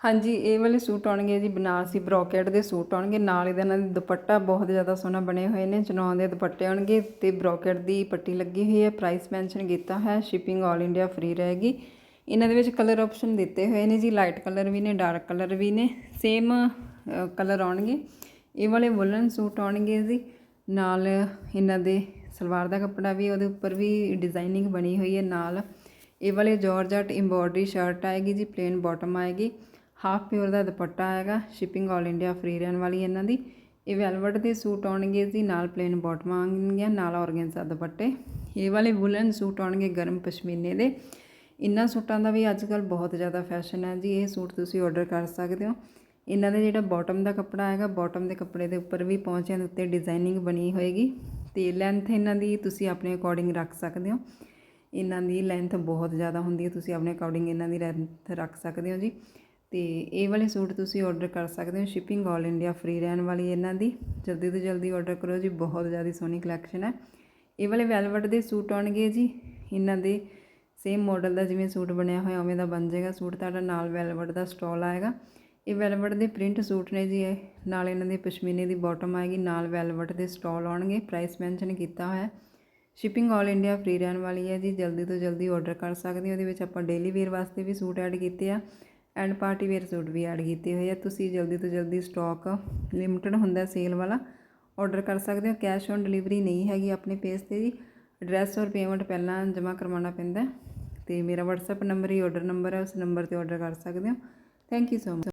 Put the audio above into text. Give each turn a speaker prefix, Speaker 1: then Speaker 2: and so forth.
Speaker 1: ਹਾਂਜੀ, ਇਹ ਵਾਲੇ ਸੂਟ ਆਉਣਗੇ ਜੀ, ਬਨਾਰਸੀ ਬਰੋਕੇਟ ਦੇ ਸੂਟ ਆਉਣਗੇ, ਨਾਲ ਇਹਦੇ ਨਾਲ ਦੁਪੱਟਾ ਬਹੁਤ ਜ਼ਿਆਦਾ ਸੋਹਣਾ ਬਣੇ ਹੋਏ ਨੇ ਚਨੌਨ ਦੇ ਦੁਪੱਟੇ ਆਉਣਗੇ ਤੇ ਬਰੋਕੇਟ ਦੀ ਪੱਟੀ ਲੱਗੀ ਹੋਈ ਹੈ ਪ੍ਰਾਈਸ ਮੈਂਸ਼ਨ ਕੀਤਾ ਹੈ ਸ਼ਿਪਿੰਗ 올 ਇੰਡੀਆ ਫ੍ਰੀ ਰਹੇਗੀ। ਇਹਨਾਂ ਦੇ ਵਿੱਚ ਕਲਰ ਆਪਸ਼ਨ ਦਿੱਤੇ ਹੋਏ ਨੇ ਜੀ ਲਾਈਟ ਕਲਰ ਵੀ ਨੇ ਡਾਰਕ ਕਲਰ ਵੀ ਨੇ ਸੇਮ ਕਲਰ ਆਉਣਗੇ। ਇਹ ਵਾਲੇ ਵੁਲਨ ਸੂਟ ਆਉਣਗੇ ਜੀ, ਨਾਲ ਇਹਨਾਂ ਦੇ ਸਲਵਾਰ ਦਾ ਕੱਪੜਾ ਵੀ, ਉਹਦੇ ਉੱਪਰ ਵੀ ਡਿਜ਼ਾਈਨਿੰਗ ਬਣੀ ਹੋਈ ਹੈ ਨਾਲ। ਇਹ ਵਾਲੇ ਜਾਰਜਟ ਐਮਬੋਡਰੀ ਸ਼ਰਟ ਆਏਗੀ ਜੀ ਪਲੇਨ ਬਾਟਮ ਆਏਗੀ। ਹਾਫ ਪਿਓਰ ਦਾ ਦੁਪੱਟਾ ਹੈਗਾ ਸ਼ਿਪਿੰਗ 올 ਇੰਡੀਆ ਫ੍ਰੀ ਰਹਿਣ ਵਾਲੀ ਇਹਨਾਂ ਦੀ। ਇਹ ਵੈਲਵਟ ਦੇ ਸੂਟ ਆਉਣਗੇ ਜੀ, ਨਾਲ ਪਲੇਨ ਬਾਟਮ ਆਉਣਗੀਆਂ, ਨਾਲ ਔਰਗੈਂਜ਼ਾ ਦੁਪੱਟੇ। ਇਹ ਵਾਲੇ ਵੁਲਨ ਸੂਟ ਆਉਣਗੇ ਗਰਮ ਪਸ਼ਮੀਨੇ ਦੇ। ਇਹਨਾਂ ਸੂਟਾਂ ਦਾ ਵੀ ਅੱਜ ਕੱਲ ਬਹੁਤ ਜ਼ਿਆਦਾ ਫੈਸ਼ਨ ਹੈ ਜੀ, ਇਹ ਸੂਟ ਤੁਸੀਂ ਆਰਡਰ ਕਰ ਸਕਦੇ ਹੋ। ਇਹਨਾਂ ਦੇ ਜਿਹੜਾ ਬਾਟਮ ਦਾ ਕੱਪੜਾ ਹੈਗਾ ਬਾਟਮ ਦੇ ਕੱਪੜੇ ਦੇ ਉੱਪਰ ਵੀ ਪਹੁੰਚਿਆਂ ਦੇ ਉੱਤੇ ਡਿਜ਼ਾਈਨਿੰਗ ਬਣੀ ਹੋਏਗੀ। ਤੇ ਲੈਂਥ ਇਹਨਾਂ ਦੀ ਤੁਸੀਂ ਆਪਣੇ ਅਕੋਰਡਿੰਗ ਰੱਖ ਸਕਦੇ ਹੋ। ਇਹਨਾਂ ਦੀ ਲੈਂਥ ਬਹੁਤ ਜ਼ਿਆਦਾ ਹੁੰਦੀ ਹੈ, ਤੁਸੀਂ ਆਪਣੇ ਅਕੋਰਡਿੰਗ ਇਹਨਾਂ ਦੀ ਲੈਂਥ ਰੱਖ ਸਕਦੇ ਹੋ ਜੀ। ਤੇ ਇਹ ਵਾਲੇ ਸੂਟ ਤੁਸੀਂ ਆਰਡਰ ਕਰ ਸਕਦੇ ਹੋ ਸ਼ਿਪਿੰਗ 올 ਇੰਡੀਆ ਫ੍ਰੀ ਰਹਿਣ ਵਾਲੀ ਇਹਨਾਂ ਦੀ। ਜਲਦੀ ਤੋਂ ਜਲਦੀ ਆਰਡਰ ਕਰੋ ਜੀ, ਬਹੁਤ ਜ਼ਿਆਦਾ ਸੋਹਣੀ ਕਲੈਕਸ਼ਨ ਹੈ। ਇਹ ਵਾਲੇ ਵੈਲਵਟ ਦੇ ਸੂਟ ਆਉਣਗੇ ਜੀ। ਇਹਨਾਂ ਦੇ ਸੇਮ ਮਾਡਲ ਦਾ ਜਿਵੇਂ ਸੂਟ ਬਣਿਆ ਹੋਇਆ, ਉਵੇਂ ਦਾ ਬਣ ਜਾਏਗਾ ਸੂਟ। ਤੁਹਾਡਾ ਨਾਲ ਵੈਲਵਟ ਦਾ ਸਟਾਲ ਆਏਗਾ। ਇਹ ਵੈਲਵਟ ਦੇ ਪ੍ਰਿੰਟ ਸੂਟ ਨੇ ਜੀ ਇਹ। ਨਾਲ ਇਹਨਾਂ ਦੇ ਪਸ਼ਮੀਨੇ ਦੀ ਬਾਟਮ ਆਏਗੀ, ਨਾਲ ਵੈਲਵਟ ਦੇ ਸਟਾਲ ਆਉਣਗੇ। ਪ੍ਰਾਈਸ ਮੈਂਸ਼ਨ ਕੀਤਾ ਹੋਇਆ ਸ਼ਿਪਿੰਗ 올 ਇੰਡੀਆ ਫ੍ਰੀ ਰਹਿਣ ਵਾਲੀ ਹੈ ਜੀ। ਜਲਦੀ ਤੋਂ ਜਲਦੀ ਆਰਡਰ ਕਰ ਸਕਦੇ ਹੋ। ਉਹਦੇ ਵਿੱਚ ਆਪਾਂ ਡੇਲੀ ਵੇਅਰ ਵਾਸਤੇ ਵੀ ਸੂਟ ਐਡ ਕੀਤੇ ਆ। ਐਂਡ ਪਾਰਟੀ ਵੇਅਰ ਸੂਟ ਵੀ ਐਡ ਕੀਤੇ ਹੋਏ ਆ। ਤੁਸੀਂ ਜਲਦੀ ਤੋਂ ਜਲਦੀ ਸਟਾਕ ਲਿਮਟਿਡ ਹੁੰਦਾ ਸੇਲ ਵਾਲਾ ਆਰਡਰ ਕਰ ਸਕਦੇ ਹੋ। ਕੈਸ਼ ਔਨ ਡਿਲੀਵਰੀ ਨਹੀਂ ਹੈਗੀ ਆਪਣੇ ਪੇਜ ਤੇ ਜੀ। ਐਡਰੈਸ ਔਰ ਪੇਮੈਂਟ ਪਹਿਲਾਂ ਜਮ੍ਹਾਂ ਕਰਵਾਉਣਾ ਪੈਂਦਾ ਹੈ। ਤੇ ਮੇਰਾ WhatsApp ਨੰਬਰ ਹੀ ਆਰਡਰ ਨੰਬਰ ਹੈ, ਉਸ ਨੰਬਰ ਤੇ ਆਰਡਰ ਕਰ ਸਕਦੇ ਹੋ। Thank you so much